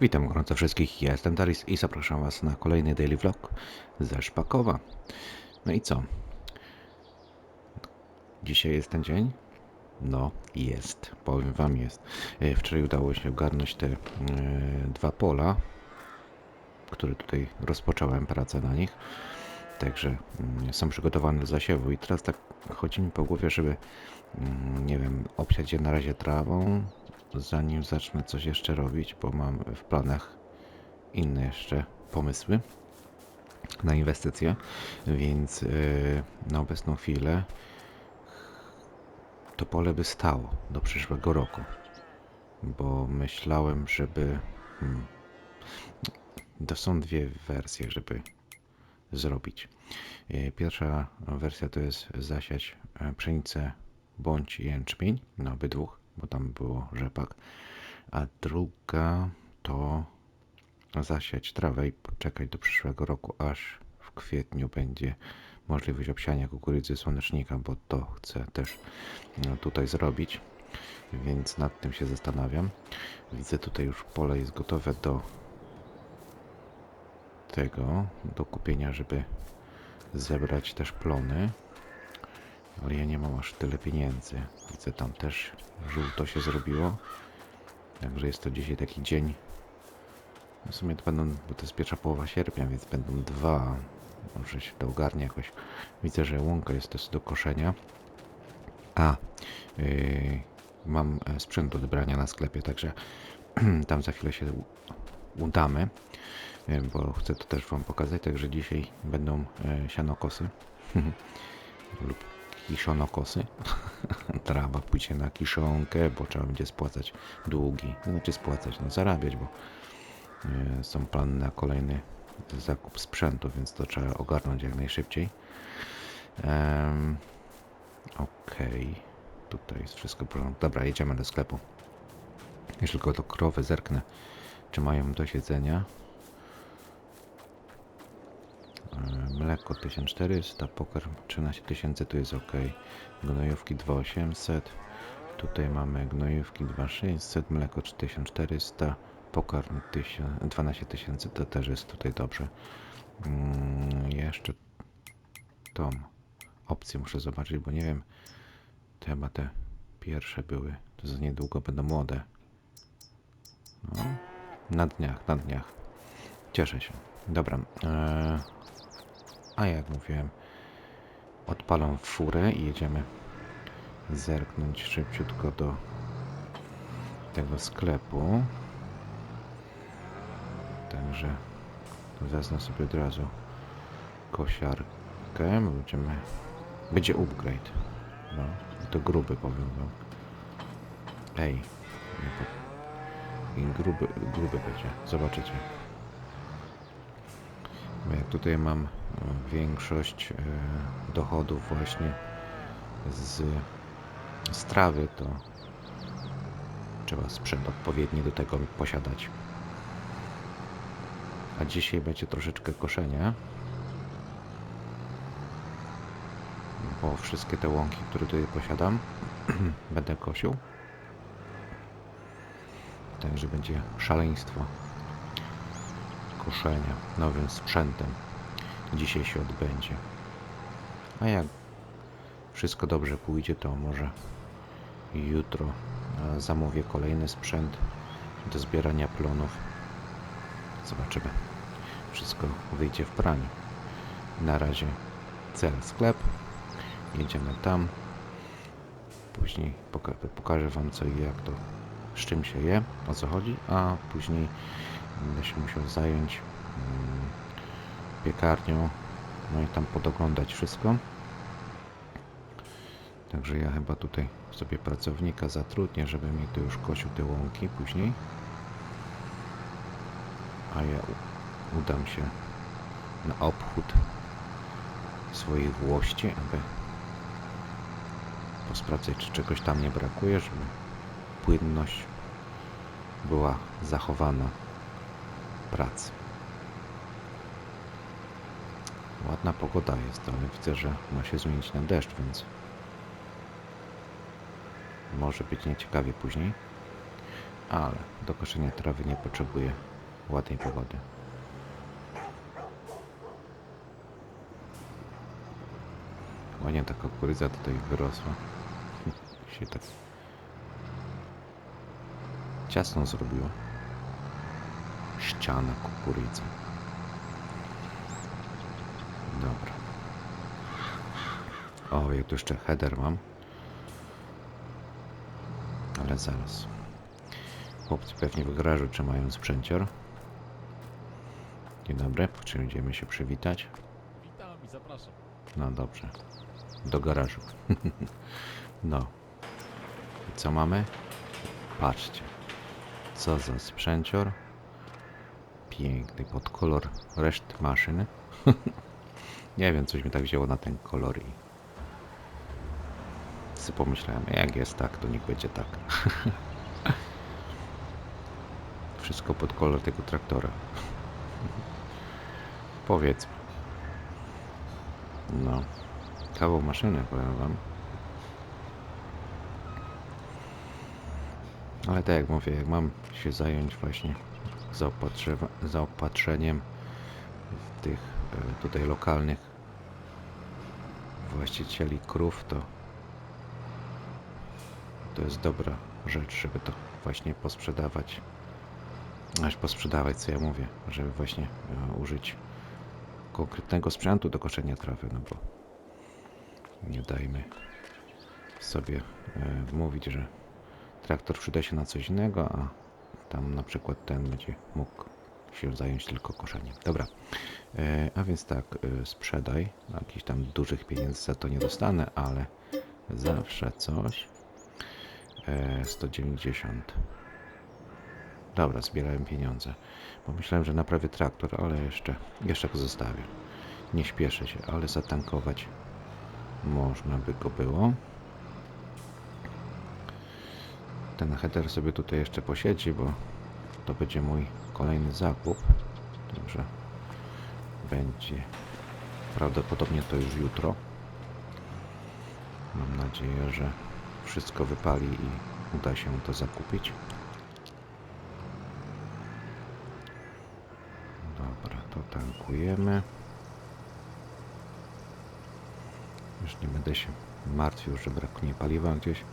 Witam gorąco wszystkich, ja jestem Daris i zapraszam Was na kolejny daily vlog ze Szpakowa. No i co? Dzisiaj jest ten dzień? No, jest. Powiem Wam, jest. E, Wczoraj udało się ogarnąć te e, dwa pola, które tutaj rozpocząłem pracę na nich. Także mm, są przygotowane do zasiewu i teraz tak chodzi mi po głowie, żeby mm, nie wiem, obsiać je na razie trawą, zanim zacznę coś jeszcze robić, bo mam w planach inne jeszcze pomysły na inwestycje, więc yy, na obecną chwilę to pole by stało do przyszłego roku, bo myślałem, żeby hmm, to są dwie wersje, żeby zrobić. Yy, Pierwsza wersja to jest zasiać e, pszenicę bądź jęczmień na obydwu, bo tam było rzepak, a druga to zasiać trawę i poczekać do przyszłego roku, aż w kwietniu będzie możliwość obsiania kukurydzy słonecznika, bo to chcę też no, tutaj zrobić, więc nad tym się zastanawiam. Widzę tutaj już pole jest gotowe do tego, do kupienia, żeby zebrać też plony. Ale ja nie mam aż tyle pieniędzy. Widzę tam też żółto się zrobiło. Także jest to dzisiaj taki dzień. No W sumie to będą, bo to jest pierwsza połowa sierpnia, więc będą dwa. Może się to ogarnie jakoś. Widzę, że łąka jest też do koszenia. A, yy, mam e, sprzęt do odebrania na sklepie, także tam za chwilę się udamy, yy, bo chcę to też Wam pokazać. Także dzisiaj będą e, sianokosy lub kiszonokosy. Trawa pójdzie na kiszonkę, bo trzeba będzie spłacać długi. To Znaczy spłacać, no zarabiać, bo e, są plany na kolejny zakup sprzętu, więc to trzeba ogarnąć jak najszybciej. Em, Okej, tutaj jest wszystko porządku. Dobra, jedziemy do sklepu. Jeszcze tylko do krowy zerknę, czy mają do siedzenia. E, Mleko 1400, pokarm 13 tysięcy, tu jest ok. Gnojówki 2800. Tutaj mamy gnojówki 2600, mleko 1400, pokarm 1000 12 tysięcy, to też jest tutaj dobrze. Mm, jeszcze tą opcję muszę zobaczyć, bo nie wiem, chyba te pierwsze były, to za niedługo będą młode. No, na dniach, na dniach. Cieszę się. Dobra. E, a jak mówiłem, odpalam furę i jedziemy zerknąć szybciutko do tego sklepu. Także wezmę sobie od razu kosiarkę. Będziemy, będzie upgrade. No, to gruby powiem wam. Ej, i gruby, gruby będzie, zobaczycie. Bo jak tutaj mam e, większość e, dochodów właśnie z strawy, to trzeba sprzęt odpowiedni do tego posiadać. A dzisiaj będzie troszeczkę koszenia. Bo wszystkie te łąki, które tutaj posiadam, będę kosił. Także będzie szaleństwo koszenia nowym sprzętem. Dzisiaj się odbędzie. A jak wszystko dobrze pójdzie, to może jutro zamówię kolejny sprzęt do zbierania plonów. Zobaczymy. Wszystko wyjdzie w praniu. Na razie cel sklep. Jedziemy tam. Później poka pokażę Wam co i jak to, z czym się je, o co chodzi, a później będę się musiał zająć mm, piekarnią, no i tam podoglądać wszystko. Także ja chyba tutaj sobie pracownika zatrudnię, żeby mi tu już kosił te łąki później. A ja udam się na obchód swojej włości, aby posprawdzać, czy czegoś tam nie brakuje, żeby płynność była zachowana pracy. Ładna pogoda jest, ale widzę, że ma się zmienić na deszcz, więc może być nieciekawie później. ale do koszenia trawy nie potrzebuję ładnej pogody. Ładnie ta kukurydza tutaj wyrosła. się tak ciasno zrobiło. Ściana kukurydzy. Dobra. O, ja tu jeszcze header mam. Ale zaraz. Chłopcy pewnie w garażu trzymają sprzęcior. Dzień dobry, przyjdziemy się przywitać. Witam i zapraszam. No dobrze. Do garażu. no. I co mamy? Patrzcie. Co za sprzęcior. Piękny pod kolor reszt maszyny. Nie wiem, coś mi tak wzięło na ten kolor i sobie pomyślałem, jak jest tak, to niech będzie tak. Wszystko pod kolor tego traktora. Powiedzmy. No. Kawał maszyny, powiem wam. Ale tak jak mówię, jak mam się zająć właśnie zaopatrze- zaopatrzeniem tych e, tutaj lokalnych właścicieli krów, to to jest dobra rzecz, żeby to właśnie posprzedawać. Aż posprzedawać, co ja mówię, żeby właśnie e, użyć konkretnego sprzętu do koszenia trawy, no bo nie dajmy sobie e, wmówić, że traktor przyda się na coś innego, a tam na przykład ten będzie mógł się zająć tylko koszeniem. Dobra, e, a więc tak, e, sprzedaj. Jakichś tam dużych pieniędzy za to nie dostanę, ale zawsze coś. E, 190. Dobra, zbierałem pieniądze. Pomyślałem, że naprawię traktor, ale jeszcze, jeszcze go zostawię. Nie śpieszę się, ale zatankować można by go było. Ten header sobie tutaj jeszcze posiedzi, bo to będzie mój kolejny zakup. Także będzie prawdopodobnie to już jutro. Mam nadzieję, że wszystko wypali i uda się to zakupić. Dobra, to tankujemy. Już nie będę się martwił, że braknie paliwa gdzieś.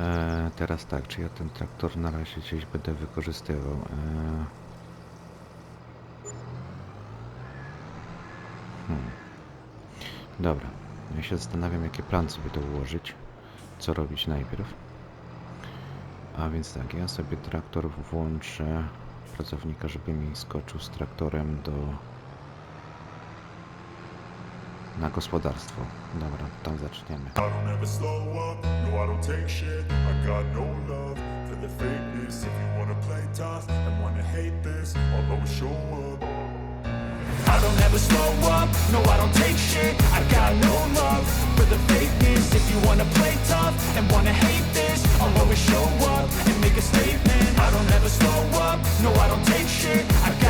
E, teraz tak, czy ja ten traktor na razie gdzieś będę wykorzystywał? E, hmm. Dobra, ja się zastanawiam, jakie plan sobie to ułożyć, co robić najpierw. A więc tak, ja sobie traktor włączę pracownika, żeby mi skoczył z traktorem do na gospodarstwo. Dobra, tam zaczniemy. I don't ever slow up, no I don't take shit. I got no love for the fakeness. If you wanna play tough and wanna hate this I'll always show up. I don't ever slow up, no no and make a statement. I don't ever slow up, no I don't take shit. I got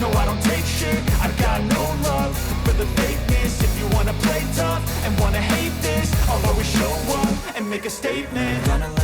no I don't take shit. I got no love for the fakeness. If you wanna play tough and wanna hate this I'll always show up and make a statement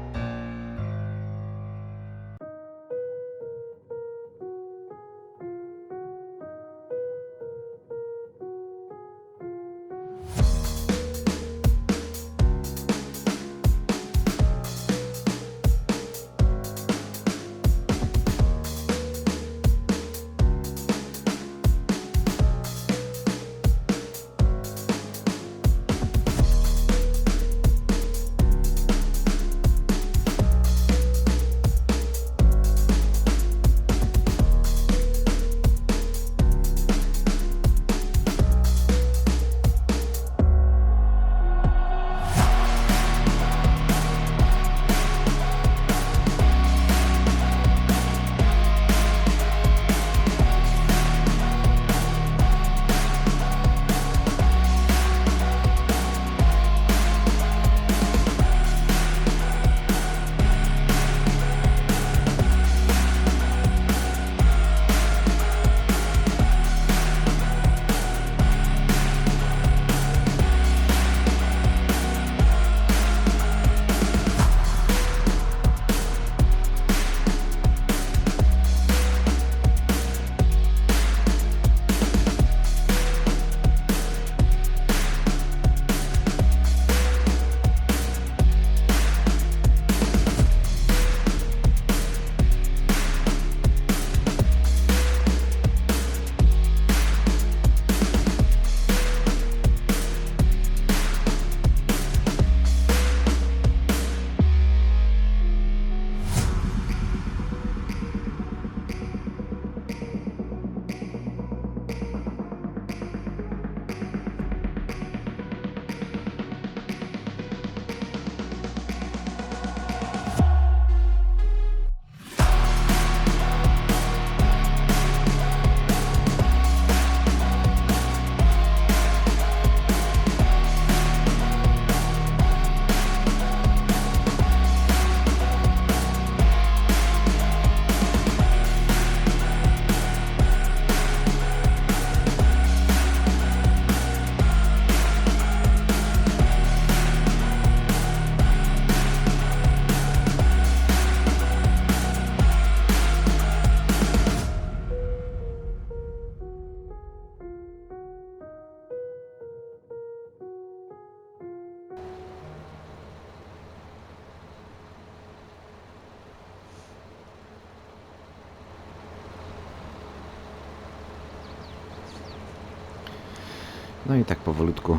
No i tak powolutku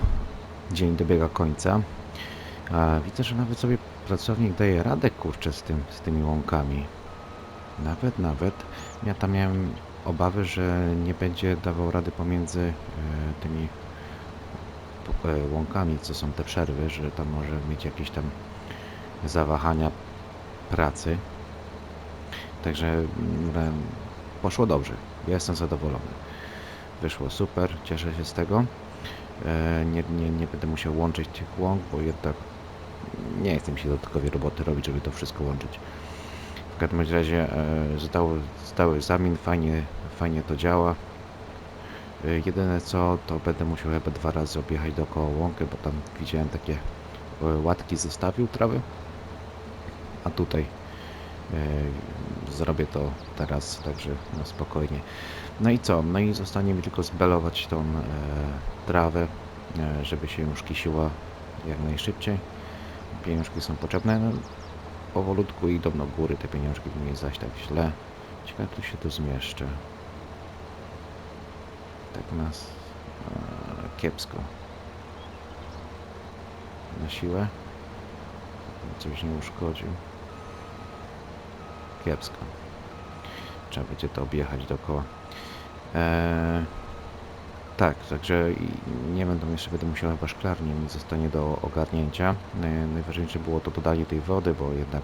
dzień dobiega końca. A widzę, że nawet sobie pracownik daje radę kurczę z, tym, z tymi łąkami. Nawet, nawet. Ja tam miałem obawy, że nie będzie dawał rady pomiędzy e, tymi e, łąkami, co są te przerwy, że tam może mieć jakieś tam zawahania pracy. Także mm, poszło dobrze. Ja jestem zadowolony. Wyszło super, cieszę się z tego. E, Nie, nie, nie będę musiał łączyć tych łąk, bo jednak nie mi się dodatkowej roboty robić, żeby to wszystko łączyć. W każdym razie e, został, został egzamin, fajnie, fajnie to działa. E, Jedyne co, to będę musiał chyba dwa razy objechać dookoła łąkę, bo tam widziałem takie łatki zostawił trawy, a tutaj zrobię to teraz, także no spokojnie. No i co? No i zostanie mi tylko zbelować tą e, trawę, e, żeby się już kisiła jak najszybciej. Pieniążki są potrzebne. No, powolutku idą do góry te pieniążki, nie zaś tak źle. Ciekawe, tu się tu zmieszczę. Tak nas e, kiepsko. Na siłę. Coś nie uszkodził. Kiepsko. Trzeba będzie to objechać dookoła. Eee, tak, także nie będę jeszcze będę musiał chyba szklarnię mi zostanie do ogarnięcia. E, najważniejsze było to dodanie tej wody, bo jednak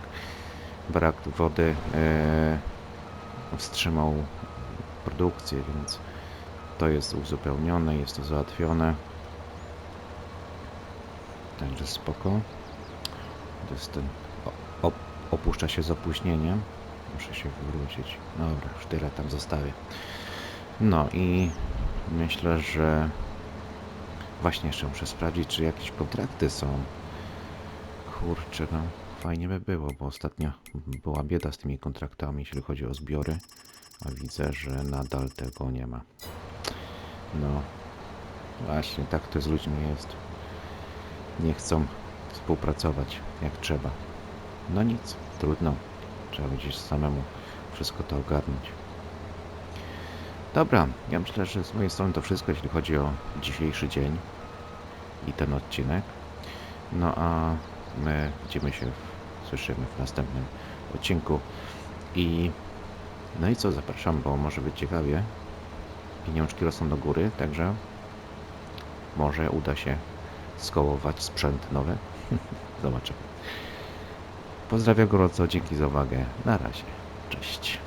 brak wody e, wstrzymał produkcję, więc to jest uzupełnione, jest to załatwione. Także spoko. To jest ten, opuszcza się z opóźnieniem. Muszę się wywrócić. Dobra, już tyle tam zostawię. No i myślę, że właśnie jeszcze muszę sprawdzić, czy jakieś kontrakty są. Kurczę, no fajnie by było, bo ostatnio była bieda z tymi kontraktami, jeśli chodzi o zbiory, a widzę, że nadal tego nie ma. No, właśnie, tak to z ludźmi jest. Nie chcą współpracować jak trzeba. No nic, trudno. Trzeba będzie samemu wszystko to ogarnąć. Dobra, ja myślę, że z mojej strony to wszystko, jeśli chodzi o dzisiejszy dzień i ten odcinek. No a my widzimy się, słyszymy w następnym odcinku. I no i co, zapraszam, bo może być ciekawie. Pieniążki rosną do góry, także może uda się skołować sprzęt nowy. Zobaczymy. Pozdrawiam gorąco, dzięki za uwagę. Na razie. Cześć.